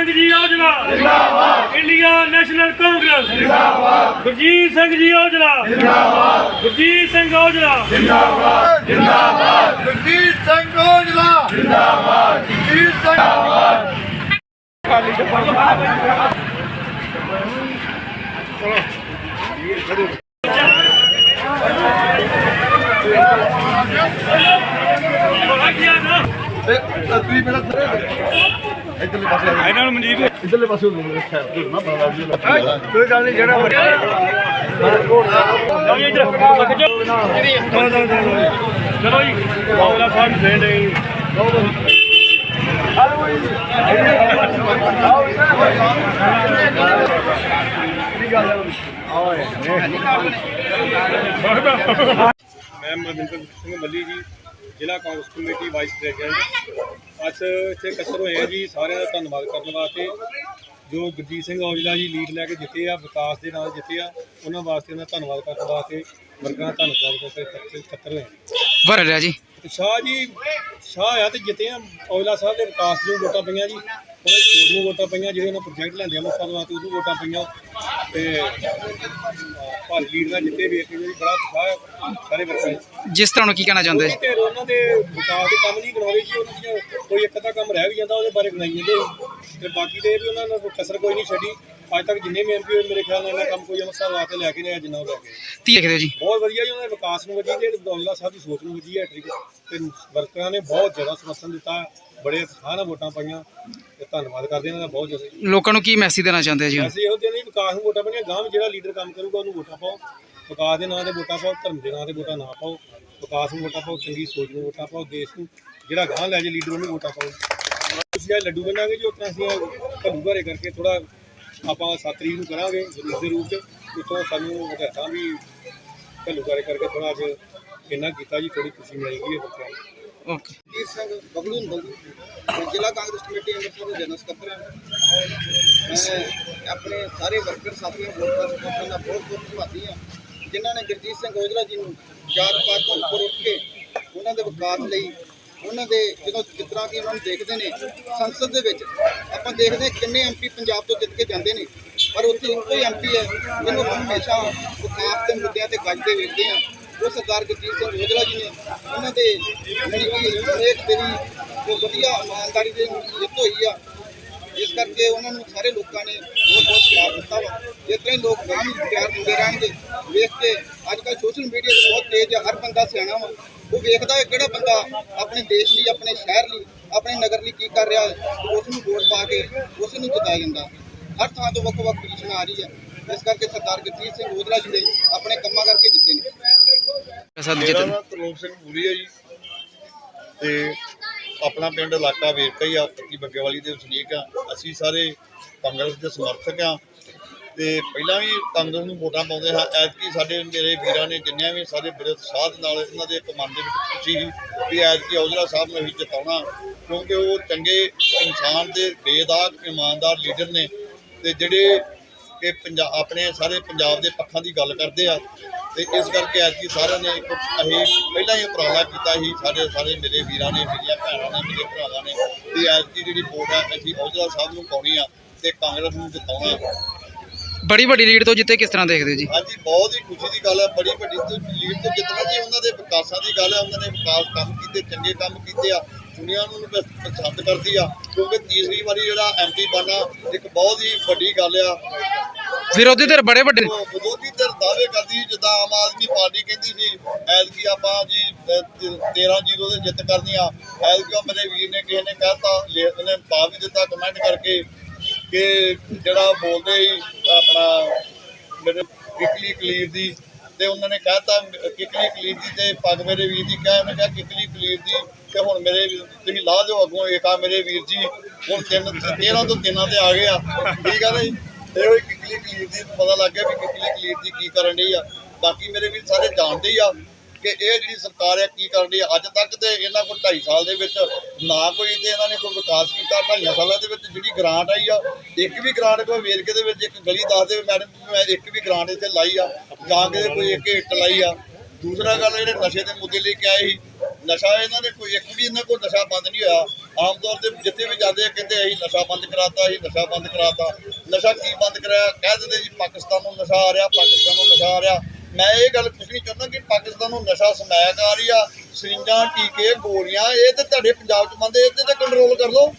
ਸਿੰਘ ਜੀ ਔਜਲਾ। ਜਿੰਦਾਬਾਦ। India national Congress. ਜਿੰਦਾਬਾਦ। ਗੁਰਜੀਤ ਸਿੰਘ ਜੀ ਔਜਲਾ। ਜਿੰਦਾਬਾਦ। ਗੁਰਜੀਤ ਸਿੰਘ ਔਜਲਾ। ਜਗਦੀਸ਼ ਸਿੰਘ ਔਜਲਾ। ਜਿੰਦਾਬਾਦ। ਜਗਦੀਸ਼ ਸਿੰਘ ਤੁਸੀਂ ਮੇਰਾ ਇਧਰਲੇ ਪਾਸੇ ਇਹਨਾਂ ਨੂੰ ਮਨਜੀਤ ਇਧਰਲੇ ਪਾਸੇ ਹੋ ਗਿਆ। ਖੈਰ ਨਾ ਬੜਾ ਵਧੀਆ ਕੋਈ ਗੱਲ ਨਹੀਂ ਜਿਹੜਾ ਮਰਜ਼ੀ। ਚਲੋ ਜੀ ਇੱਧਰ ਲੱਗ ਜਾਓ ਚਲੋ ਜੀ। ਔਜਲਾ ਸਾਹਿਬ ਦੇ ਦੇ ਮੈਂ ਮਨਿੰਦਰ ਸਿੰਘ ਮੱਲੀ ਜੀ। ਜ਼ਿਲ੍ਹਾ ਕਾਂਗਰਸ ਕਮੇਟੀ ਵਾਈਸ ਪ੍ਰੈਜ਼ੀਡੈਂਟ। ਅੱਜ ਇੱਥੇ ਇਕੱਤਰ ਹੋਏ ਆ ਜੀ ਸਾਰਿਆਂ ਦਾ ਧੰਨਵਾਦ ਕਰਨ ਵਾਸਤੇ। ਜੋ ਗੁਰਜੀਤ ਸਿੰਘ ਔਜਲਾ ਜੀ ਲੀਡ ਲੈ ਕੇ ਜਿੱਤੇ ਆ ਵਿਕਾਸ ਦੇ ਨਾਲ ਜਿੱਤੇ ਆ ਉਹਨਾਂ ਵਾਸਤੇ ਉਹਨਾਂ ਦਾ ਧੰਨਵਾਦ ਕਰਨ ਵਾਸਤੇ ਵਰਕਰਾਂ ਦਾ ਧੰਨਵਾਦ ਕਰਕੇ ਇਕੱਤਰ- ਹੋਏ। ਵਰ ਰਿਹਾ ਜੀ। ਸ਼ਾਹ ਜੀ ਸ਼ਾਹ ਆ ਤੇ ਜਿੱਤੇ ਆ। ਔਜਲਾ ਸਾਹਿਬ ਦੇ ਵਿਕਾਸ ਨੂੰ ਵੋਟਾਂ ਪਈਆਂ ਜੀ। ਉਹਦੇ ਸੋਚ ਨੂੰ ਵੋਟਾਂ ਪਈਆਂ ਜਿਹੜੇ ਉਹਨਾਂ ਪ੍ਰੋਜੈਕਟ ਲੈਂਦੇ ਆ ਮੁਸਤਾਦ ਵਾਸਤੇ ਉਹਨੂੰ ਵੋਟਾਂ ਪਈਆਂ। ਤੇ ਭਾਰੀ ਲੀਡ ਨਾਲ ਜਿੱਤੇ ਵੇਖ ਕੇ ਜੀ ਬੜਾ ਉਤਸ਼ਾਹ ਸਾਰੇ ਵਰਕਰਾਂ। ਜਿਸ ਤਰ੍ਹਾਂ ਨੂੰ ਕੀ ਕਹਿਣਾ ਚਾਹੁੰਦੇ? ਤੇ ਉਹਨਾਂ ਦੇ ਵਿਕਾਸ ਦੇ ਕੰਮ ਨਹੀਂ ਗਣਾਉਂਦੇ ਜੀ ਉਹਨਾਂ ਦੀਆਂ ਕੋਈ ਇੱਕ ਅੱਧਾ ਕੰਮ ਰਹਿ ਵੀ ਜਾਂਦਾ ਉਹਦੇ ਬਾਰੇ ਗਣਾਈ ਜਾਂਦੇ ਤੇ ਬਾਕੀ ਇਹ ਵੀ ਉਹਨਾਂ ਨੇ ਕਸਰ ਕੋਈ ਨਹੀਂ ਛੱਡੀ। ਅੱਜ ਤੱਕ ਜਿੰਨੇ ਵੀ ਐਮਪੀ ਮੇਰੇ ਖਿਆਲ ਨਾਲ ਇਹਨਾਂ ਕੰਮ ਕੋਈ ਮਸਲਾ ਲਾ ਕੇ ਲੈ ਕੇ ਨਹੀਂ ਜਿੰਨਾ ਉਹ ਲੈ ਕੇ। ਕੀ ਦੇਖਦੇ ਜੀ? ਬਹੁਤ ਵਧੀਆ ਜੀ ਉਹਨਾਂ ਦੇ ਵਿਕਾਸ ਨੂੰ ਵਧੀਆ ਤੇ ਦੌਲਾ ਸਾਹਿਬ ਦੀ ਸੋਚ ਨੂੰ ਵਧੀਆ ਟ੍ਰਿਕ ਤੇ ਵਰਕਰਾਂ ਨੇ ਬਹੁਤ ਜ਼ਿਆਦਾ ਸਮਰਥਨ ਦਿੱਤਾ ਬੜੇ ਨਾਲ ਵੋਟਾਂ ਪਾਈਆਂ ਤੇ ਧੰਨਵਾਦ ਕਰਦੇ ਇਹਨਾਂ ਦਾ ਬਹੁਤ ਜ਼ਿਆਦਾ। ਲੋਕਾਂ ਨੂੰ ਕੀ ਮੈਸੇਜ ਦੇਣਾ ਚਾਹੁੰਦੇ ਜੀ ਅਸੀਂ ਇਹੋ ਜਿਹੇ ਨਹੀਂ ਵਿਕਾਸ ਨੂੰ ਵੋਟਾਂ ਪਾਈਆਂ ਗਾਂਵ ਜਿਹੜਾ ਲੀਡਰ ਕੰਮ ਕਰੂਗਾ ਉਹਨੂੰ ਵੋਟਾਂ ਪਾਓ। ਵਿਕਾਸ ਦੇ ਨਾਂ ਤੇ ਵੋਟਾਂ ਪਾਓ ਧਰਮ ਦੇ ਨਾਂ ਤੇ ਵੋਟਾਂ ਨਾ ਪਾਓ ਵਿਕਾਸ ਨੂੰ ਵੋਟਾਂ ਪਾਓ ਚੰਗੀ ਸੋਚ ਨੂੰ ਵੋਟਾਂ ਪਾਓ ਦੇਸ਼ ਨੂੰ ਜਿਹੜਾ ਗਾਂ ਲੈ ਜੇ ਲੀਡਰ ਉਹਨੂੰ ਵੋਟਾਂ ਪਾਓ। ਅਸੀਂ ਇਹ ਲੱਡੂ ਬਣਾਂਗੇ ਜੀ ਉਤਨਾ ਅਸੀਂ ਘੱਲੂ ਘਰੇ ਕਰਕੇ ਥੋੜਾ ਆਪਾਂ 7 ਤਰੀਕ ਨੂੰ ਕਰਾਂਗੇ ਜਰੂਰ ਦੇ ਰੂਪ ਚ। ਉਤੋਂ ਸਾਨੂੰ ਹਦਾਇਤਾਂ ਵੀ ਘੱਲੂ ਘਰੇ ਕਰਕੇ ਥੋੜਾ ਅੱਜ ਇੰਨਾ ਕੀਤਾ ਜੀ ਥੋੜੀ ਖੁਸ਼ੀ ਮਿਲੇਗੀ ਇਹ ਬੱਚਿਆਂ ਨੂੰ। ਓਕੇ। ਸਿੰਘ ਬਬਲੂ ਹੁੰਦਲ ਮੈਂ ਜ਼ਿਲ੍ਹਾ ਕਾਂਗਰਸ ਕਮੇਟੀ ਅੰਮ੍ਰਿਤਸਰ ਦਾ ਜਨਰਲ ਸਕੱਤਰ ਹਾਂ। ਮੈਂ ਆਪਣੇ ਸਾਰੇ ਵਰਕਰ ਸਾਥੀਆਂ ਵੋਟਰਾਂ ਸਪੋਰਟਰਾਂ ਦਾ ਬਹੁਤ ਬਹੁਤ ਧੰਨਵਾਦੀ ਹਾਂ। ਜਿਨ੍ਹਾਂ ਨੇ ਗੁਰਜੀਤ ਸਿੰਘ ਔਜਲਾ ਜੀ ਨੂੰ ਜਾਤ ਪਾਤ ਤੋਂ ਉੱਪਰ ਉੱਠ ਕੇ ਉਹਨਾਂ ਦੇ ਵਿਕਾਸ ਲਈ, ਉਹਨਾਂ ਦੇ ਜਦੋਂ ਜਿਸ ਤਰ੍ਹਾਂ ਕਿ ਉਹਨਾਂ ਨੂੰ ਦੇਖਦੇ ਨੇ, ਸੰਸਦ ਦੇ ਵਿੱਚ ਆਪਾਂ ਦੇਖਦੇ ਹਾਂ ਕਿੰਨੇ ਐਮਪੀ ਪੰਜਾਬ ਤੋਂ ਜਿੱਤ ਕੇ ਜਾਂਦੇ ਨੇ, ਪਰ ਉੱਥੇ ਇੱਕੋ ਹੀ ਐਮਪੀ ਹੈ ਜਿਹਨੂੰ ਹਮੇਸ਼ਾ ਵਿਕਾਸ ਦੇ ਮੁੱਦਿਆਂ ਤੇ ਗੱਜਦੇ ਵੇਖਦੇ ਹਾਂ। ਉਹ ਸਰਦਾਰ ਗੁਰਜੀਤ ਸਿੰਘ ਔਜਲਾ ਜੀ ਨੇ ਉਹਨਾਂ ਦੇ ਜਿਹੜੀ ਕਿ ਇੱਕ ਤੇਰੀ ਜੋ ਵਧੀਆ ਇਮਾਨਦਾਰੀ ਦੇ ਜਿੱਤ ਹੋਈ ਆ ਇਸ ਕਰਕੇ ਉਹਨਾਂ ਨੂੰ ਸਾਰੇ ਲੋਕਾਂ ਨੇ ਬਹੁਤ ਬਹੁਤ ਪਿਆਰ ਦਿੱਤਾ ਵਾ। ਇਸ ਤਰ੍ਹਾਂ ਹੀ ਲੋਕ ਗਾਂ ਪਿਆਰ ਦਿੰਦੇ ਰਹਿਣਗੇ ਵੇਖ ਕੇ ਅੱਜ ਕੱਲ੍ਹ ਸੋਸ਼ਲ ਮੀਡੀਆ ਤੇ ਬਹੁਤ ਤੇਜ਼ ਆ ਹਰ ਬੰਦਾ ਸਿਆਣਾ ਵਾ। ਉਹ ਵੇਖਦਾ ਹੈ ਕਿਹੜਾ ਬੰਦਾ ਆਪਣੇ ਦੇਸ਼ ਲਈ ਆਪਣੇ ਸ਼ਹਿਰ ਲਈ ਆਪਣੇ ਨਗਰ ਲਈ ਕੀ ਕਰ ਰਿਹਾ ਹੈ ਉਸ ਨੂੰ ਵੋਟ ਪਾ ਕੇ ਉਸ ਨੂੰ ਜਿਤਾਇਆ ਜਾਂਦਾ ਹਰ ਥਾਂ ਤੋਂ ਵੱਖ ਵੱਖ ਪੋਜੀਸ਼ਨ ਆ ਰਹੀ ਹੈ। ਇਸ ਕਰਕੇ ਸਰਦਾਰ ਗੁਰਜੀਤ ਸਿੰਘ ਔਜਲਾ ਜੀ ਨੇ ਆਪਣੇ ਕੰਮਾਂ ਕਰਕੇ ਜਿੱਤੇ ਨੇ। ਸਦ ਮੇਰਾ ਜਿੱਤ ਨਾਮ ਤਰਲੋਕ ਸਿੰਘ ਪੂਰੀ ਹੈ ਜੀ। ਤੇ ਆਪਣਾ ਪਿੰਡ ਇਲਾਕਾ ਵੇਰਕਾ ਹੀ ਆ ਪੱਤੀ ਬੱਗੇਵਾਲੀ ਦੇ ਵਸਨੀਕ ਆ। ਅਸੀਂ ਸਾਰੇ ਕਾਂਗਰਸ ਦੇ ਸਮਰਥਕ ਆ। ਤੇ ਪਹਿਲਾਂ ਵੀ ਕਾਂਗਰਸ ਨੂੰ ਵੋਟਾਂ ਪਾਉਂਦੇ ਹਾਂ। ਐਤਕੀ ਸਾਡੇ ਮੇਰੇ ਵੀਰਾਂ ਨੇ ਜਿੰਨਿਆਂ ਵੀ ਸਾਡੇ ਬੜੇ ਉਤਸ਼ਾਹ ਦੇ ਨਾਲ ਇਹਨਾਂ ਦੇ ਇੱਕ ਮਨ ਦੇ ਵਿੱਚ ਖੁਸ਼ੀ ਸੀ ਵੀ ਐਤਕੀ ਔਜਲਾ ਸਾਹਿਬ ਨੂੰ ਅਸੀਂ ਜਿਤਾਉਣਾ। ਕਿਉਂਕਿ ਉਹ ਚੰਗੇ ਇਨਸਾਨ ਦੇ, ਬੇਦਾਗ, ਇਮਾਨਦਾਰ ਲੀਡਰ ਨੇ। ਤੇ ਜਿਹੜੇ ਕਿ ਪੰਜਾਬ ਆਪਣੇ ਸਾਰੇ ਪੰਜਾਬ ਦੇ ਪੱਖਾਂ ਦੀ ਗੱਲ ਕਰਦੇ ਆ ਤੇ ਇਸ ਕਰਕੇ ਐਤਕੀ ਸਾਰਿਆਂ ਨੇ ਇੱਕ ਅਸੀਂ ਪਹਿਲਾਂ ਹੀ ਉਪਰਾਲਾ ਕੀਤਾ ਸੀ ਸਾਡੇ ਸਾਰੇ ਮੇਰੇ ਵੀਰਾਂ ਨੇ ਮੇਰੀਆਂ ਭੈਣਾਂ ਨੇ ਮੇਰੇ ਭਰਾਵਾਂ ਨੇ ਵੀ ਐਤਕੀ ਜਿਹੜੀ ਵੋਟ ਆ ਅਸੀਂ ਔਜਲਾ ਸਾਹਿਬ ਨੂੰ ਪਾਉਣੀ ਆ ਤੇ ਕਾਂਗਰਸ ਨੂੰ ਜਿਤਾਉਣਾ। ਬੜੀ ਵੱਡੀ ਲੀਡ ਤੋਂ ਜਿੱਤੇ ਕਿਸ ਤਰ੍ਹਾਂ ਦੇਖਦੇ ਹੋ ਜੀ? ਹਾਂਜੀ ਬਹੁਤ ਹੀ ਖੁਸ਼ੀ ਦੀ ਗੱਲ ਹੈ ਬੜੀ ਵੱਡੀ ਤੇ ਲੀਡ ਤੇ ਜਿੱਤਣਾ ਜੀ ਉਹਨਾਂ ਦੇ ਵਿਕਾਸਾਂ ਦੀ ਗੱਲ ਹੈ ਉਹਨਾਂ ਨੇ ਵਿਕਾਸ ਕੰਮ ਕੀਤੇ ਚੰਗੇ ਕੰਮ ਕੀਤੇ ਆ ਦੁਨੀਆ ਨੂੰ ਪਸੰਦ ਕਰਦੀ ਆ ਕਿਉਂਕਿ ਤੀਸਰੀ ਵਾਰੀ ਜਿਹੜਾ ਐਮਪੀ ਬਣਨਾ ਇੱਕ ਬਹੁਤ ਹੀ ਵੱਡੀ ਗੱਲ ਆ। ਵਿਰੋਧੀ ਧਿਰ ਬੜੇ ਵੱਡੇ ਉਹ ਵਿਰੋਧੀ ਧਿਰ ਦਾਅਵੇ ਕਰਦੀ ਸੀ, ਜਿੱਦਾਂ ਆਮ ਆਦਮੀ ਪਾਰਟੀ ਕਹਿੰਦੀ ਸੀ ਐਤਕੀ ਆਪਾਂ ਜੀ 13 ਜ਼ੀਰੋ ਦੇ ਜਿੱਤ ਕਰਨੀ ਆ ਐਤਕੀ ਮੇਰੇ ਵੀਰ ਨੇ ਕਿਸੇ ਨੇ ਕਹਿਤਾ ਉਹਨੇ ਪਾ ਵੀ ਦਿੱਤਾ ਕਮੈਂਟ ਕਰਕੇ ਕਿ ਜਿਹੜਾ ਬੋਲਦੇ ਸੀ ਆਪਣਾ ਮੇਰੇ ਕਿਕਲੀ ਕਲੀਰ ਦੀ ਤੇ ਉਹਨਾਂ ਨੇ ਕਹਿਤਾ ਕਿਕਲੀ ਕਲੀਰ ਦੀ ਤੇ ਪੱਗ ਮੇਰੇ ਵੀਰ ਦੀ ਕਹਿ ਉਹਨੇ ਕਿਹਾ ਕਿਕਲੀ ਕਲੀਰ ਦੀ ਤੇ ਹੁਣ ਮੇਰੇ ਵੀਰ- ਤੁਸੀਂ ਲਾ ਦਿਓ ਅੱਗੋਂ ਏਕਾ ਮੇਰੇ ਵੀਰ ਜੀ ਹੁਣ ਤਿੰਨ 13 ਤੋਂ ਤਿੰਨਾਂ ਤੇ ਆ ਗਏ ਆ। ਠੀਕ ਆ ਨਾ ਜੀ? ਇਹੋ ਹੀ ਕਿਕਲੀ ਕਲੀਰ ਦੀ ਪਤਾ ਲੱਗ ਗਿਆ ਵੀ ਕਿਕਲੀ ਕਲੀਰ ਦੀ ਕੀ ਕਰਨ ਰਹੀ ਆ। ਬਾਕੀ ਮੇਰੇ ਵੀਰ ਸਾਰੇ ਜਾਣਦੇ ਹੀ ਆ ਕਿ ਇਹ ਜਿਹੜੀ ਸਰਕਾਰ ਹੈ ਕੀ ਕਰਨ ਰਹੀ ਆ। ਅੱਜ ਤੱਕ ਤੇ ਇਹਨਾਂ ਕੋਲ 2.5 ਸਾਲ ਦੇ ਵਿੱਚ ਨਾ ਕੋਈ ਤੇ ਇਹਨਾਂ ਨੇ ਕੋਈ ਵਿਕਾਸ ਕੀਤਾ 2.5 ਸਾਲਾਂ ਦੇ ਵਿੱਚ ਜਿਹੜੀ ਗ੍ਰਾਂਟ ਆਈ ਆ, ਇੱਕ ਵੀ ਗ੍ਰਾਂਟ ਕੋਈ ਵੇਰਕੇ ਦੇ ਵਿੱਚ ਇੱਕ ਗਲੀ ਦੱਸ ਦੇ, ਮੈਡਮ ਵੀ ਮੈਂ ਇੱਕ ਵੀ ਗ੍ਰਾਂਟ ਇੱਥੇ ਲਾਈ ਆ, ਜਾਂ ਕਿਤੇ ਕੋਈ ਇੱਕ ਇੱਟ ਲਾਈ ਆ। ਦੂਸਰਾ ਗੱਲ ਜਿਹੜੇ ਨਸ਼ੇ ਦੇ ਮੁੱਦੇ ਲਈ ਕੇ ਆਏ ਸੀ, ਨਸ਼ਾ ਇਹਨਾਂ ਨੇ ਕੋਈ ਇੱਕ ਵੀ ਇਹਨਾਂ ਕੋਲ ਨਸ਼ਾ ਬੰਦ ਨਹੀਂ ਹੋਇਆ। ਆਮ ਤੌਰ ਤੇ ਜਿੱਥੇ ਵੀ ਜਾਂਦੇ ਆ ਕਹਿੰਦੇ ਅਸੀਂ ਨਸ਼ਾ ਬੰਦ ਕਰਾਤਾ, ਅਸੀਂ ਨਸ਼ਾ ਬੰਦ ਕਰਾਤਾ। ਨਸ਼ਾ ਕੀ ਬੰਦ ਕਰਾਇਆ? ਕਹਿ ਦਿੰਦੇ ਜੀ ਪਾਕਿਸਤਾਨ ਨੂੰ ਨਸ਼ਾ ਆ ਰਿਹਾ, ਪਾਕਿਸਤਾਨ ਨੂੰ ਨਸ਼ਾ ਆ ਰਿਹਾ। ਮੈਂ ਇਹ ਗੱਲ ਪੁੱਛਣੀ ਚਾਹੁੰਦਾ ਕਿ ਪਾਕਿਸਤਾਨ ਨੂੰ ਨਸ਼ਾ ਸਮੈਕ ਆ ਰਹੀ ਆ, ਸਰਿੰਜਾਂ, ਟੀਕੇ, ਗੋਲੀਆਂ, ਇਹ ਤੇ ਤੁਹਾਡੇ ਪੰਜਾਬ ਚ ਬੰਦੇ ਇਹਦੇ ਤੇ ਕੰਟਰੋਲ ਕਰ ਲਓ।